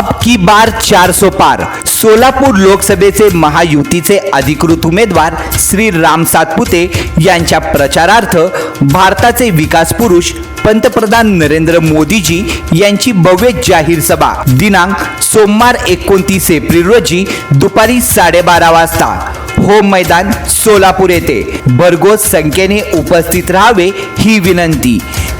अब की बार चारसो पार। सोलापूर लोकसभेचे महायुतीचे अधिकृत उमेदवार श्री राम सातपुते यांच्या प्रचारार्थ भारताचे विकास पुरुष पंतप्रधान नरेंद्र मोदीजी यांची भव्य जाहीर सभा दिनांक सोमवार एकोणतीस एप्रिल रोजी दुपारी साडेबारा वाजता. हो मैदान सोलापूर येथे. भरघोस संख्येने उपस्थित राहावे ही विनंती.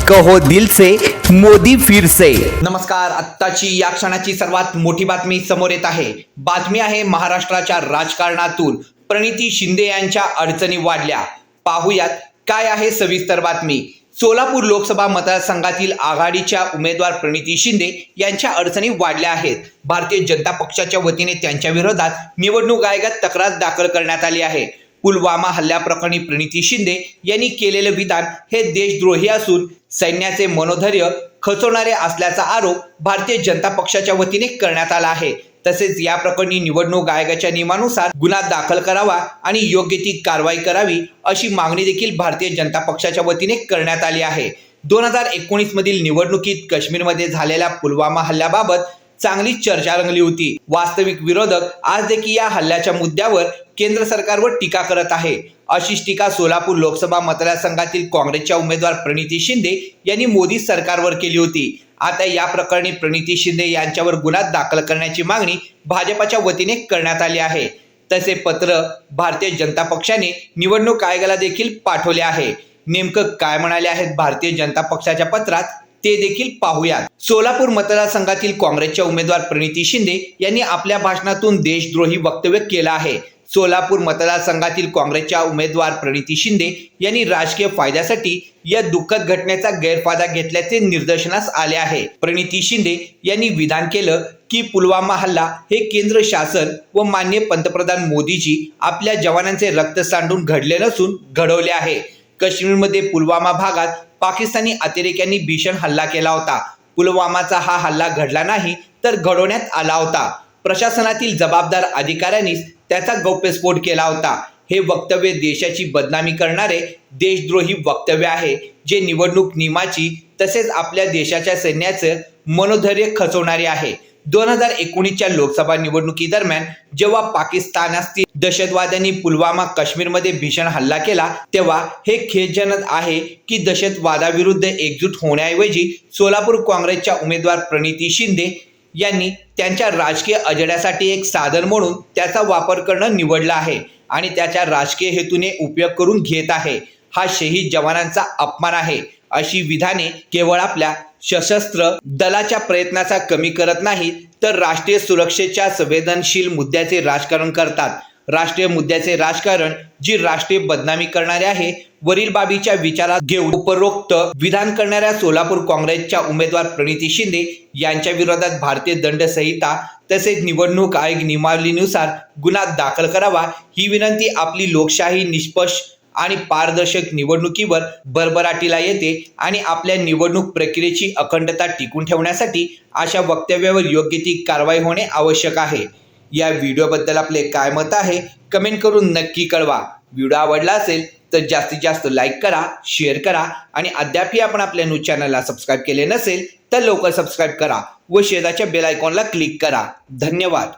कहो दिल से मोदी फिरसे नमस्कार आत्ताची या क्षणाची सर्वात मोठी बातमी समोर येत आहे. बातमी आहे महाराष्ट्राच्या राजकारणातून. प्रणिती शिंदे यांच्या अडचणी वाढल्या. पाहुयात काय आहे सविस्तर बातमी. सोलापूर लोकसभा मतदारसंघातील आघाडीच्या उमेदवार प्रणिती शिंदे यांच्या अडचणी वाढल्या आहेत. भारतीय जनता पक्षाच्या वतीने त्यांच्या विरोधात निवडणूक आयोगात तक्रार दाखल करण्यात आली आहे. पुलवामा हल्ल्याप्रकरणी प्रणिती शिंदे यांनी केलेलं विधान हे देशद्रोही असून सैन्याचे मनोधैर्य खचवणारे असल्याचा आरोप भारतीय जनता पक्षाच्या वतीने करण्यात आला आहे. तसेच या प्रकरणी निवडणूक आयोगाच्या नियमानुसार गुन्हा दाखल करावा आणि योग्य ती कारवाई करावी अशी मागणी देखील भारतीय जनता पक्षाच्या वतीने करण्यात आली आहे. दोन हजार एकोणीस मधील निवडणुकीत काश्मीरमध्ये झालेल्या पुलवामा हल्ल्याबाबत चांगली चर्चा रंगली होती. वास्तविक विरोधक आज देखील या हल्ल्याच्या मुद्द्यावर केंद्र सरकारवर टीका करत आहे. अशीच टीका सोलापूर लोकसभा मतदारसंघातील काँग्रेसच्या उमेदवार प्रणिती शिंदे यांनी मोदी सरकारवर केली होती. आता या प्रकरणी प्रणिती शिंदे यांच्यावर गुन्हा दाखल करण्याची मागणी भाजपाच्या वतीने करण्यात आली आहे. तसे पत्र भारतीय जनता पक्षाने निवडणूक आयोगाला देखील पाठवले आहे. नेमकं काय म्हणाले आहेत भारतीय जनता पक्षाच्या पत्रात? ते देखील पाहूयात. सोलापूर मतदारसंघातील काँग्रेसच्या उमेदवार प्रणिती शिंदे यांनी आपल्या भाषणातून देशद्रोही वक्तव्य केलं आहे. सोलापूर मतदारसंघातील काँग्रेसच्या उमेदवार प्रणिती शिंदे यांनी राजकीय फायद्यासाठी या दुःखद घटनेचा गैरफायदा घेतल्याचे निदर्शनास आले आहे. प्रणिती शिंदे यांनी विधान केलं की पुलवामा हल्ला हे केंद्र शासन व मान्य पंतप्रधान मोदीजी आपल्या जवानांचे रक्त सांडून घडले नसून घडवले आहे. काश्मीरमध्ये पुलवामा भागात पाकिस्तानी अतिरेक्यांनी भीषण हल्ला केला होता. पुलवामाचा हा हल्ला घडला नाही तर घडवण्यात आला होता. प्रशासनातील जबाबदार अधिकाऱ्यांनीच त्याचा गौप्यस्फोट केला होता. हे वक्तव्य देशाची बदनामी करणारे देशद्रोही वक्तव्य आहे जे निवडणूक नियमाची तसेच आपल्या देशाच्या सैन्याचं मनोधैर्य खचवणारे आहे. दोन हजार एकोणीसच्या लोकसभा निवडणुकीदरम्यान जेव्हा पाकिस्तानातील दहशतवाद्यांनी पुलवामा काश्मीरमध्ये भीषण हल्ला केला तेव्हा हे खेदजनक आहे की दहशतवादाविरुद्ध एकजूट होण्याऐवजी सोलापूर काँग्रेसच्या उमेदवार प्रणिती शिंदे यांनी त्यांच्या राजकीय अजड्यासाठी एक साधन म्हणून त्याचा वापर करणं निवडलं आहे आणि त्याच्या राजकीय हेतूने उपयोग करून घेत आहे. हा शहीद जवानांचा अपमान आहे अशी विधाने केवळ आपल्या सशस्त्र दलाच्या प्रयत्नाचा कमी करत नाही तर राष्ट्रीय सुरक्षेच्या संवेदनशील मुद्द्याचे राजकारण करतात. राष्ट्रीय मुद्द्याचे राजकारण जी राष्ट्रीय बदनामी करणारे आहे वरील बाबीच्या विचारात घेऊन उपरोक्त विधान करणाऱ्या सोलापूर काँग्रेसच्या उमेदवार प्रणिती शिंदे यांच्या विरोधात भारतीय दंड संहिता तसेच निवडणूक आयोग नियमावलीनुसार गुन्हा दाखल करावा ही विनंती आपली लोकशाही निष्पक्ष आणि पारदर्शक निवडणुकीवर भरभराटीला येते आणि आपल्या निवडणूक प्रक्रियेची अखंडता टिकून ठेवण्यासाठी अशा वक्तव्यावर योग्य ती कारवाई होणे आवश्यक आहे. या व्हिडिओबद्दल आपले काय मत आहे कमेंट करून नक्की कळवा. व्हिडिओ आवडला असेल तर जास्तीत जास्त लाईक करा शेअर करा आणि अद्यापही आपण आपल्या न्यूज चॅनलला सबस्क्राईब केले नसेल तर लवकर सबस्क्राईब करा व शेजाच्या बेल आयकॉनला क्लिक करा. धन्यवाद.